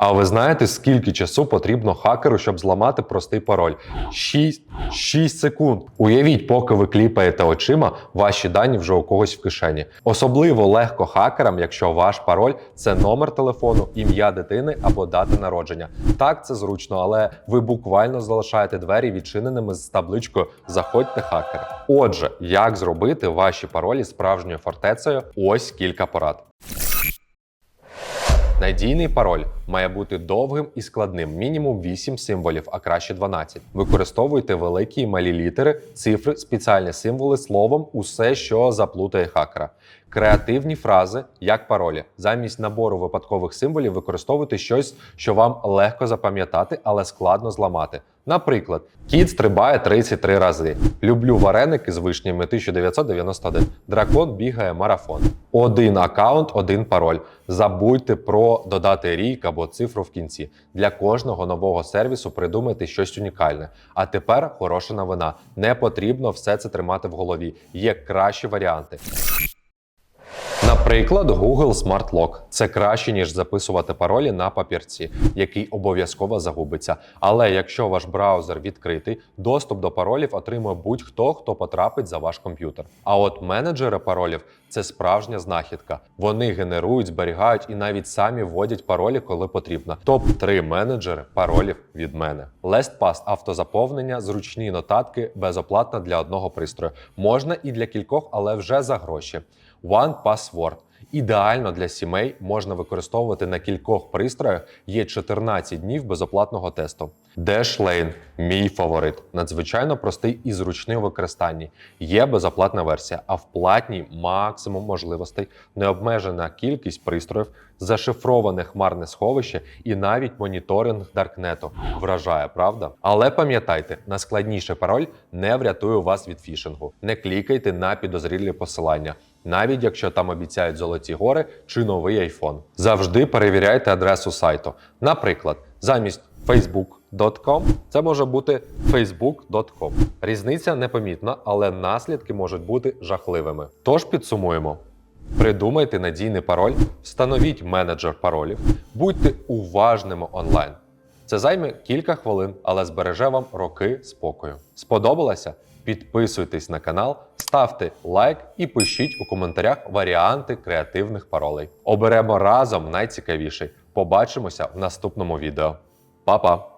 А ви знаєте, скільки часу потрібно хакеру, щоб зламати простий пароль? 6, 6 секунд. Уявіть, поки ви кліпаєте очима, ваші дані вже у когось в кишені. Особливо легко хакерам, якщо ваш пароль це номер телефону, ім'я дитини або дата народження. Так, це зручно, але ви буквально залишаєте двері відчиненими з табличкою Заходьте хакери. Отже, як зробити ваші паролі справжньою фортецею? Ось кілька порад. Надійний пароль має бути довгим і складним, мінімум 8 символів, а краще 12. Використовуйте великі і малі літери, цифри, спеціальні символи, словом, усе, що заплутає хакера. Креативні фрази, як паролі. Замість набору випадкових символів використовуйте щось, що вам легко запам'ятати, але складно зламати. Наприклад, кіт стрибає 33 рази. Люблю вареники з вишнями 1991. Дракон бігає марафон. Один аккаунт, один пароль. Забудьте про додати рік або цифру в кінці. Для кожного нового сервісу придумайте щось унікальне. А тепер хороша новина. Не потрібно все це тримати в голові. Є кращі варіанти. Наприклад, Google Smart Lock. Це краще, ніж записувати паролі на папірці, який обов'язково загубиться. Але якщо ваш браузер відкритий, доступ до паролів отримує будь-хто, хто потрапить за ваш комп'ютер. А от менеджери паролів це справжня знахідка. Вони генерують, зберігають і навіть самі вводять паролі, коли потрібно. Топ 3 менеджери паролів від мене. LastPass – автозаповнення, зручні нотатки, безоплатно для одного пристрою. Можна і для кількох, але вже за гроші. One Password. Ідеально для сімей можна використовувати на кількох пристроях. Є 14 днів безоплатного тесту. Dashlane – мій фаворит. Надзвичайно простий і зручний у використанні. Є безоплатна версія, а в платній максимум можливостей, необмежена кількість пристроїв, зашифроване хмарне сховище і навіть моніторинг даркнету. Вражає, правда? Але пам'ятайте, найскладніший пароль не врятує вас від фішингу. Не клікайте на підозрілі посилання. Навіть якщо там обіцяють золоті гори чи новий iPhone. Завжди перевіряйте адресу сайту. Наприклад, замість facebook.com це може бути facebook.com. Різниця непомітна, але наслідки можуть бути жахливими. Тож підсумуємо. Придумайте надійний пароль, встановіть менеджер паролів, будьте уважними онлайн. Це займе кілька хвилин, але збереже вам роки спокою. Сподобалося? Підписуйтесь на канал, ставте лайк і пишіть у коментарях варіанти креативних паролей. Оберемо разом найцікавіший. Побачимося в наступному відео. Па-па!